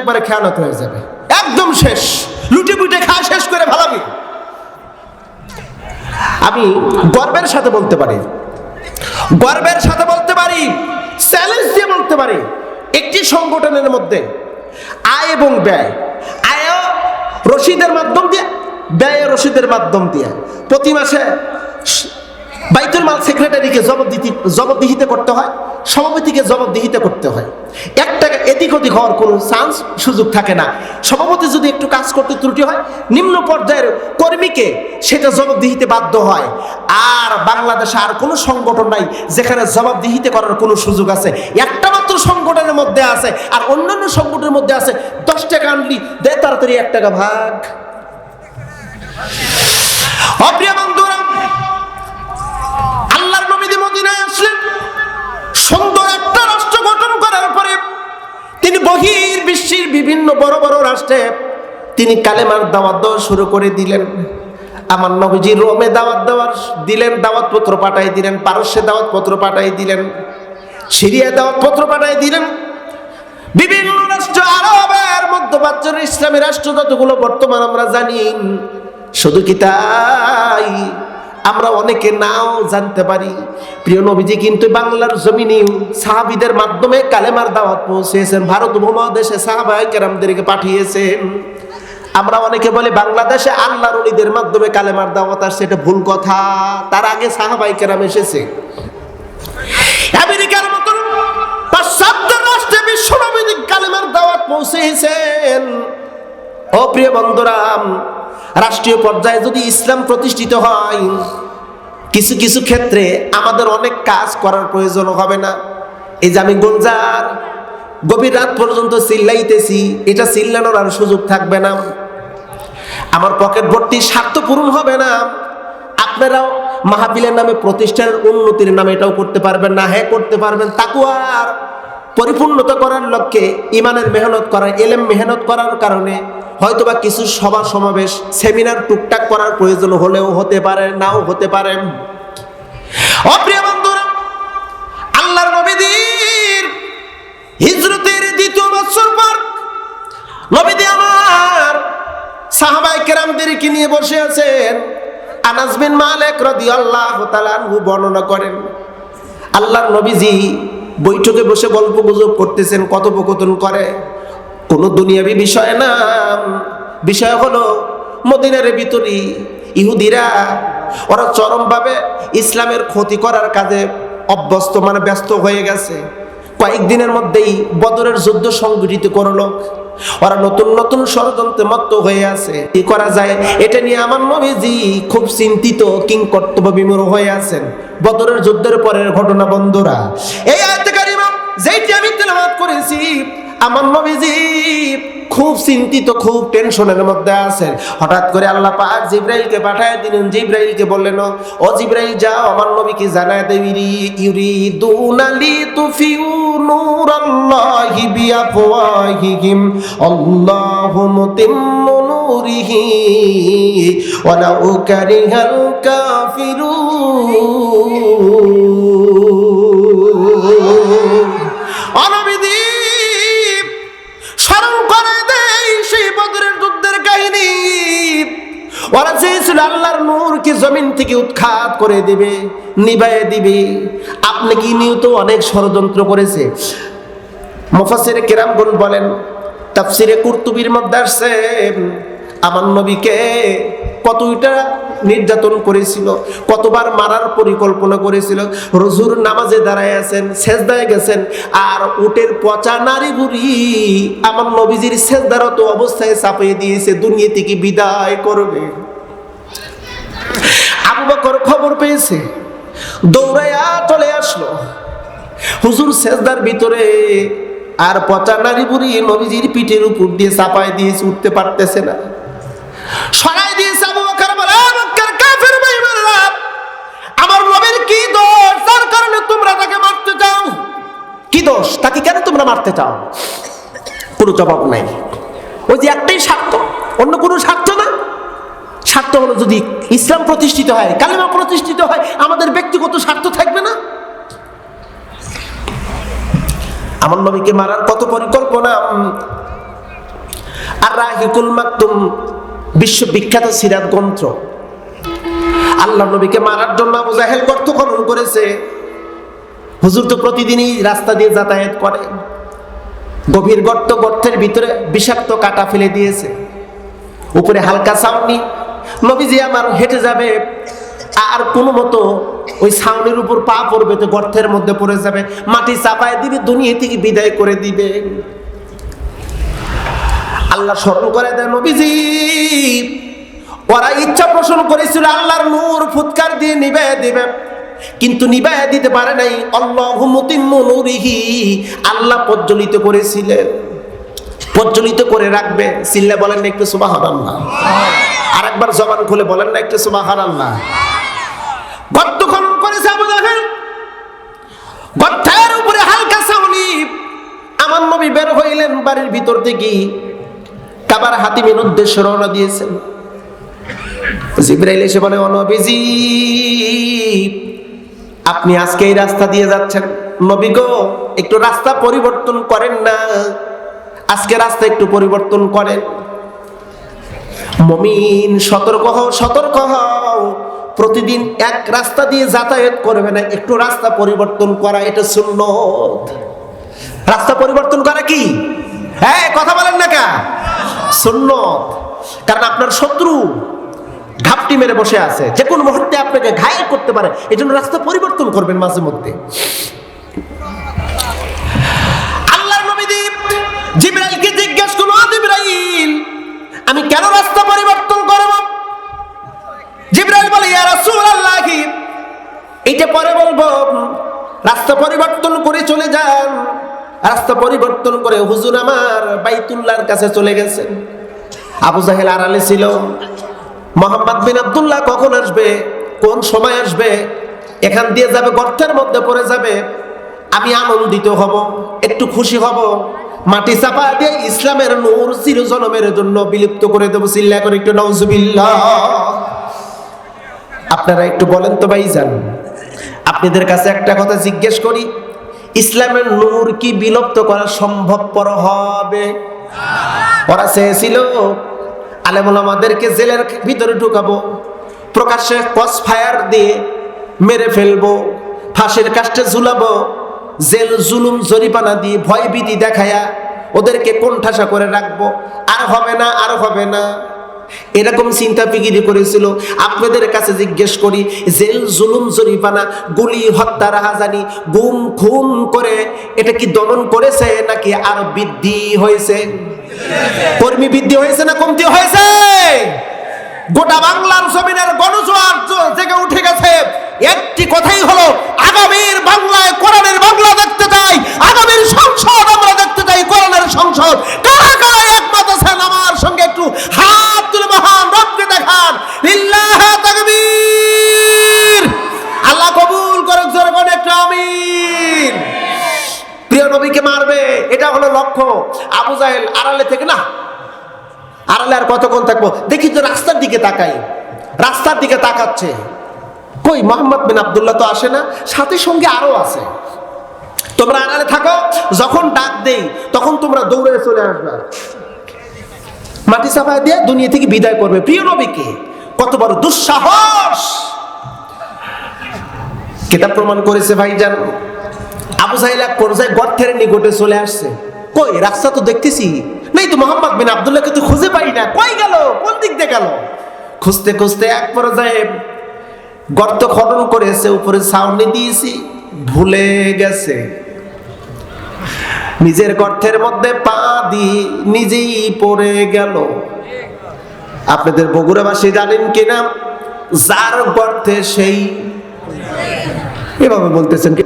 একবারে খেয়ানত হয়ে যাবে। একদম শেষ। লুটে পুটে খাওয়া শেষ করে ভালাবি আমি গর্বের সাথে বলতে পারি। গর্বের সাথে বলতে পারি চ্যালেঞ্জ দিয়ে বলতে পারি, একটি সংগঠনের মধ্যে আয় এবং ব্যয়। আয় রসিদের মাধ্যম দিয়ে ব্যয় রসিদের মাধ্যম দিয়ে। প্রতি মাসে বাইতুল মাল সেক্রেটারিকে জবাবদিহি, জবাবদিহিতে করতে হয়, সভাপতিকে জবাবদিহিতে করতে হয়। এক টাকা এদিক ওদিক হওয়ার কোনো চান্স সুযোগ থাকে না। সভাপতি যদি একটু কাজ করতে ত্রুটি হয়, নিম্ন পর্যায়ের কর্মীকে সেটা জবাবদিহিতে বাধ্য হয়। আর বাংলাদেশে আর কোনো সংগঠন নাই যেখানে জবাবদিহিতে করার কোনো সুযোগ আছে। একটা মাত্র সংগঠনের মধ্যে আছে, আর অন্যান্য সংগঠনের মধ্যে আছে। দশ টাকা আনলি, দে তাড়াতাড়ি এক টাকা ভাগ। অপ্রিয় বন্ধুরা বহির বিশ্বের বিভিন্ন বড় বড় রাষ্ট্রে তিনি কালেমার দাওয়াত দেওয়া শুরু করে দিলেন। আমার নবীজি রোমে দাওয়াত দেওয়ার দিলেন দাওয়াত পত্র পাঠাই দিলেন, পারস্যে দাওয়াত পত্র পাঠাই দিলেন সিরিয়া দাওয়াত পত্র পাঠাই দিলেন। বিভিন্ন রাষ্ট্র, আরবের, মধ্যপ্রাচ্যের, ইসলামী রাষ্ট্র যতগুলো বর্তমান আমরা জানি, শুধু কি তাই? আমরা অনেকে নাও জানতে পারি। প্রিয় নবীজি কিন্তু বাংলার জমিনে সাহাবিদের মাধ্যমে কালেমার দাওয়াত পৌঁছেছেন। ভারত উপমহাদেশে সাহাবাই কেরামদেরকে পাঠিয়েছেন। আমরা অনেকে বলি, বাংলাদেশে আল্লাহর অলিদের মাধ্যমে কালেমার দাওয়াত আসছে, এটা ভুল কথা। তার আগে সাহাবাই কেরাম এসেছে। আমেরিকার মতন পাশ্চাত্য রাষ্ট্রে কালেমার দাওয়াত পৌঁছেছেন। ও প্রিয় বন্ধুরাম রাষ্ট্রীয় পর্যায়ে যদি ইসলাম প্রতিষ্ঠিত হয়, কিছু কিছু ক্ষেত্রে আমাদের অনেক কাজ করার প্রয়োজন হবে না। এই যে আমি গোলজার গভীর রাত পর্যন্ত চিল্লাইতেছি, এটা চিল্লানোর আর সুযোগ থাকবে না। আমার পকেট ভর্তি স্বার্থ পূরণ হবে না। আপনারাও মাহাবিলের নামে প্রতিষ্ঠানের উন্নতির নামে এটাও করতে পারবেন না। হ্যাঁ করতে পারবেন। তাকুয়ার, পরিপূর্ণতা করার লক্ষ্যে, ইমানের মেহনত করার, এলেম মেহনত করার কারণে হয়তোবা কিছু সভা সমাবেশ সেমিনার টুকটাক করার প্রয়োজন হলেও হতে পারে, নাও হতে পারে। অপ্রিয় বন্ধুরা, আল্লাহর নবীদের হিজরতের দ্বিতীয় বছর পর নবীদি আমার সাহাবাই কেরামদেরকে নিয়ে বসে আছেন। আনাস মালিক রাদিয়াল্লাহু তাআলা আনহু বর্ণনা করেন, আল্লাহর নবীজি বৈঠকে বসে গল্প গুজব করতেছেন, কথোপকথন করে। কোনো দুনিয়াবি বিষয় না। বিষয় হলো মদিনার ভিতরে ইহুদিরা, ওরা চরমভাবে ইসলামের ক্ষতি করার কাজে অভ্যস্ত মানে ব্যস্ত হয়ে গেছে। কয়েকদিনের মধ্যেই বদরের যুদ্ধ সংগঠিত করল ওরা নতুন নতুন ষড়যন্ত্রে মত্ত হয়ে আছে। কি করা যায়? এটা নিয়ে আমার নবীজি খুব চিন্তিত কিং কর্তব্য বিমূর হয়ে আছেন। বদরের যুদ্ধের পরের ঘটনা বন্ধুরা, এই আয়াতে যেইটি আমি তেলাওয়াত করেছি আমার নবীজি খুব চিন্তিত, খুব টেনশনের মধ্যে আছেন। হঠাৎ করে আল্লাহ পাক জিব্রাইলকে পাঠায় দিলেন। জিব্রাইলকে বললেন, ও জিব্রাইল, যাও, আমার নবীকে জানায় দেবিরি ইউরিদুনালি তুফিউ নূরাল্লাহি বিআফওয়াহিহিম। আল্লাহু মুতিম্মু নূরিহি ওয়া ওয়ালাউ কারিহাল কাফিরুন। ওরা চেয়েছিল আল্লাহর নূরকে জমিন থেকে উৎখাত করে দিবে, নিবায়ে দিবে। আপনি কি নিয়ে তো অনেক ষড়যন্ত্র করেছে? মুফাসির কেরামগুন বলেন, তাফসিরে কুর্তুবির মধ্যে আসছে, আমার নবীকে কতটা নির্যাতন করেছিল, কতবার মারার পরিকল্পনা করেছিল। রজুর নামাজে দাঁড়ায় আছেন, সেজদায় গেছেন, আর উটের পচা নারী বুড়ি আমার নবীজির সেজদারত অবস্থায় চাপিয়ে দিয়েছে, দুনিয়া থেকে বিদায় করবে। বকর খবর পেয়েছে। দৌড়াইয়া চলে আসলো। হুজুর সেজদার ভিতরে আর পচা নারী বুড়ি নবীজির পিঠের উপর দিয়ে চাপায় দিয়েছে উঠতে পারতেছে না। সরাই দিয়েছে আবু বকর কাফের আমার নবীর কি দোষ? তার কারণে তোমরা তাকে মারতে চাও? কি দোষ? তাকে কেন তোমরা মারতে চাও? কোনো জবাব নাই। ওই যে একটাই স্বার্থ, অন্য কোনো স্বার্থ না স্বার্থ হলো যদি ইসলাম প্রতিষ্ঠিত হয়, কালেমা প্রতিষ্ঠিত হয়, আমাদের ব্যক্তিগত স্বার্থ থাকবে না? আমার নবীকে মারার কত পরিকল্পনা? আর রাহিকুল মাকতুম বিশ্ববিখ্যাত সিরাত গ্রন্থ। আল্লাহ নবীকে মারার জন্য আবু জাহেল গর্ত খনন করেছে। হুজুর তো প্রতিদিনই রাস্তা দিয়ে যাতায়াত করে। গভীর গর্ত গর্তের ভিতরে বিষাক্ত কাটা ফেলে দিয়েছে। উপরে হালকা ছাউনি নবীজি আমার হেঁটে যাবে, আর কোনো মতো ওই ছাউনির উপর পা পড়বে তো গর্তের মধ্যে পড়ে যাবে, মাটি চাপায় দিবে, দুনিয়া থেকে বিদায় করে দিবে। আল্লাহ স্মরণ করে দেয় নবীজি, ওরা ইচ্ছা পোষণ করেছিল আল্লাহর নূর ফুৎকার দিয়ে নিবে দিবে, কিন্তু নিবায় দিতে পারে নাই। আল্লাহ নূরিহি, আল্লাহ প্রজ্বলিত করেছিলেন, প্রজ্বলিত করে রাখবে। সিল্লা বলেন একটু সুবাহ আল্লাহ আর একবার জবান খুলে বলেন না একটু সুবাহ আল্লাহ গর্ত খনন করেছে আবু জাহেল। গর্তের উপরে হালকা ছাউনি। আমার নবী বের হইলেন বাড়ির ভিতর থেকে। কাবার হাতিমের উদ্দেশ্যে রওনা দিয়েছেন। জিব্রাইল এসে বলে, ও নবীজি, আপনি আজকে এই রাস্তা দিয়ে যাচ্ছেন। নবী গো, একটু রাস্তা পরিবর্তন করেন না। আজকে রাস্তা একটু পরিবর্তন করেন। মমিন, সতর্ক হও সতর্ক হও। প্রতিদিন এক রাস্তা দিয়ে যাতায়াত করবে না, একটু রাস্তা পরিবর্তন করা, এটা সুন্নত। রাস্তা পরিবর্তন করা কি? হ্যাঁ কথা বলেন না কা সুন্নত। কারণ আপনার শত্রু ঘাপটি মেরে বসে আছে। যে কোনো মুহূর্তে আপনাকে ঘায়েল করতে পারে। এই জন্য রাস্তা পরিবর্তন করবেন মাঝে মধ্যে। আল্লাহর নবী দ্বীপ জিব্রাইলকে জিজ্ঞেস করল "ও জিব্রাইল, আমি কেন রাস্তা পরিবর্তন করব জিব্রাইল বলে ইয়া রাসূলুল্লাহ এইটা পরে বলব রাস্তা পরিবর্তন করে চলে যান। রাস্তা পরিবর্তন করে হুজুর আমার বাইতুল্লাহর কাছে চলে গেছেন। আবু জাহেল আড়ালে ছিল। মোহাম্মদ বিন আব্দুল্লাহ কখন আসবে? কোন সময় আসবে? এখান দিয়ে যাবে, গর্তের মধ্যে পড়ে যাবে। আমি আনন্দিত হব, একটু খুশি হব। মাটি চাপা দিয়ে ইসলামের নূর চিরজনমের জন্য বিলুপ্ত করে দেবো, চিল্লা করে একটু নজুবিল্লাহ আপনারা একটু বলেন তো ভাই ভাইজান। আপনাদের কাছে একটা কথা জিজ্ঞেস করি, ইসলামের নূর কি বিলুপ্ত করা সম্ভবপর হবে? ওরা চেয়েছিল, আলেমুল আমাদেরকে জেলের ভিতরে ঢুকাবো, প্রকাশ্যে কস ফায়ার দিয়ে মেরে ফেলব, ফাঁসের কাষ্টে ঝুলাবো, জেল জুলুম জরিপানা দিয়ে ভয় ভীতি দেখায়া ওদেরকে কোণঠাসা করে রাখব। আর হবে না, আর হবে না। এরকম চিন্তা ফিকিরি করেছিল। আপনাদের কাছে জিজ্ঞেস করি, জেল, জুলুম জরিপানা গুলি, হত্যা, রাহাজানি, গুম, খুন করে এটা কি দমন করেছে নাকি আর বৃদ্ধি হয়েছে? কর্মী বৃদ্ধি হয়েছে না কমতি হয়েছে? গোটা বাংলার জমিনের গণজোয়ার জেগে উঠে গেছে। একটি কথাই হলো, আগামীর বাংলায় কোরআনের বাংলা দেখতে চাই, আগামীর সংসদ আমরা দেখতে চাই, কোরআনের সংসদ আড়ালে থেকে না, আড়ালে আর কতক্ষণ থাকব? দেখি তো রাস্তার দিকে তাকাই, রাস্তার দিকে তাকাচ্ছে। কই, মোহাম্মদ বিন আব্দুল্লাহ তো আসে না, সাথে সঙ্গে আরও আছে। তোমরা আড়ালে থাকো, যখন ডাক দেই, তখন তোমরা দৌড়ে চলে আসবে। মাটি চাপায় দিয়ে দুনিয়া থেকে বিদায় করবে। প্রিয় নবীকে কত বড় দুঃসাহস! কিতাব প্রমাণ করেছে ভাইজান, আবু সাহিল এক পর্যায়ে গর্তের নিকটে চলে আসছে। কই, রাস্তা তো দেখতেছি। নাই তো মোহাম্মদ বিন আব্দুল্লাহকে তো খুঁজে পাই না। কই গেল? কোন দিক দিয়ে গেল? খুঁজতে খুঁজতে এক পর্যায়ে গর্ত খনন করেছে, উপরে ছাউনি দিয়েছি, ভুলে গেছে। নিজের গর্তের মধ্যে পা দিয়ে নিজেই পড়ে গেল। আপনাদের বগুড়াবাসী জানেন কিনা? যার গর্তে সেই। এভাবে বলতেছেন